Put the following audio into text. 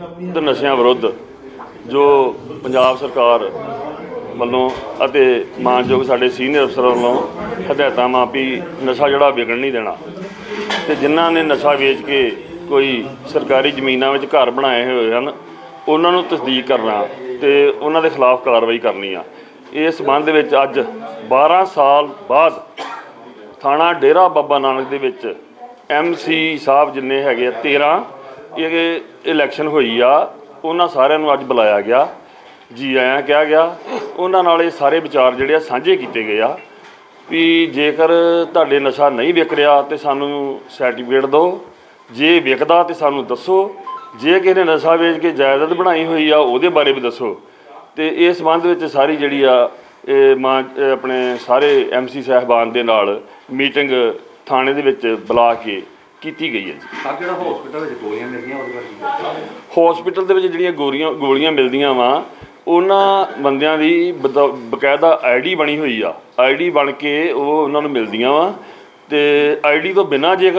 ਨਸ਼ਿਆਂ ਵਿਰੁੱਧ ਜੋ ਪੰਜਾਬ ਸਰਕਾਰ ਵੱਲੋਂ ਅਤੇ ਮਾਨਯੋਗ ਸਾਡੇ ਸੀਨੀਅਰ ਅਫਸਰਾਂ ਵੱਲੋਂ ਹਦਾਇਤਾਂ ਮਾਂ ਨਸ਼ਾ ਜਿਹੜਾ ਵਿਗੜ ਨਹੀਂ ਦੇਣਾ। ਤੇ ਜਿਨ੍ਹਾਂ ਨੇ ਨਸ਼ਾ ਵੇਚ ਕੇ ਕੋਈ ਸਰਕਾਰੀ ਜ਼ਮੀਨਾਂ ਵਿੱਚ ਘਰ ਬਣਾਏ ਹੋਏ ਹਨ, ਉਹਨਾਂ ਨੂੰ ਤਸਦੀਕ ਕਰਨਾ ਤੇ ਉਹਨਾਂ ਦੇ ਖਿਲਾਫ ਕਾਰਵਾਈ ਕਰਨੀ ਆ। ਇਸ ਸੰਬੰਧ ਦੇ ਵਿੱਚ ਅੱਜ 12 ਸਾਲ ਬਾਅਦ ਥਾਣਾ ਡੇਰਾ ਬਾਬਾ ਨਾਨਕ ਦੇ ਵਿੱਚ ਐਮਸੀ ਸਾਹਿਬ ਜਿੰਨੇ ਹੈਗੇ ਆ 13 ਇਹ ਇਲੈਕਸ਼ਨ ਹੋਈ ਆ, ਉਹਨਾਂ ਸਾਰਿਆਂ ਨੂੰ ਅੱਜ ਬੁਲਾਇਆ ਗਿਆ। ਜੀ ਆਇਆਂ ਕਿਹਾ ਗਿਆ, ਉਹਨਾਂ ਨਾਲ ਇਹ ਸਾਰੇ ਵਿਚਾਰ ਜਿਹੜੇ ਆ ਸਾਂਝੇ ਕੀਤੇ ਗਏ ਆ ਵੀ ਜੇਕਰ ਤੁਹਾਡੇ ਨਸ਼ਾ ਨਹੀਂ ਵਿਕ ਰਿਹਾ ਤੇ ਸਾਨੂੰ ਸਰਟੀਫਿਕੇਟ ਦਿਓ, ਜੇ ਵਿਕਦਾ ਤੇ ਸਾਨੂੰ ਦੱਸੋ, ਜੇ ਕਿਸੇ ਨੇ ਨਸ਼ਾ ਵੇਚ ਕੇ ਜਾਇਦਾਦ ਬਣਾਈ ਹੋਈ ਆ, ਉਹਦੇ ਬਾਰੇ ਵੀ ਦੱਸੋ। ਤੇ ਇਸ ਸੰਬੰਧ ਵਿੱਚ ਸਾਰੀ ਜਿਹੜੀ ਆ, ਇਹ ਮਾਂ ਆਪਣੇ ਸਾਰੇ ਐਮਸੀ ਸਾਹਿਬਾਨ ਦੇ ਨਾਲ ਮੀਟਿੰਗ ਥਾਣੇ ਦੇ ਵਿੱਚ ਬੁਲਾ ਕੇ ਕੀਤੀ ਗਈ ਹੈ ਜੀ। ਸਰ ਜਿਹੜਾ ਹਸਪੀਟਲ ਵਿੱਚ ਗੋਲੀਆਂ ਮਿਲਦੀਆਂ ਉਹਦੇ ਬਾਰੇ ਹਸਪੀਟਲ ਦੇ ਵਿੱਚ ਜਿਹੜੀਆਂ ਗੋਲੀਆਂ ਗੋਲੀਆਂ ਮਿਲਦੀਆਂ ਵਾ ਉਹਨਾਂ ਬੰਦਿਆਂ ਦੀ ਬਕਾਇਦਾ ਆਈਡੀ ਬਣੀ ਹੋਈ ਆ। ਆਈਡੀ ਬਣ ਕੇ ਉਹ ਉਹਨਾਂ ਨੂੰ ਮਿਲਦੀਆਂ ਵਾ ਤੇ ਆਈਡੀ ਤੋਂ ਬਿਨਾਂ ਜੇਕਰ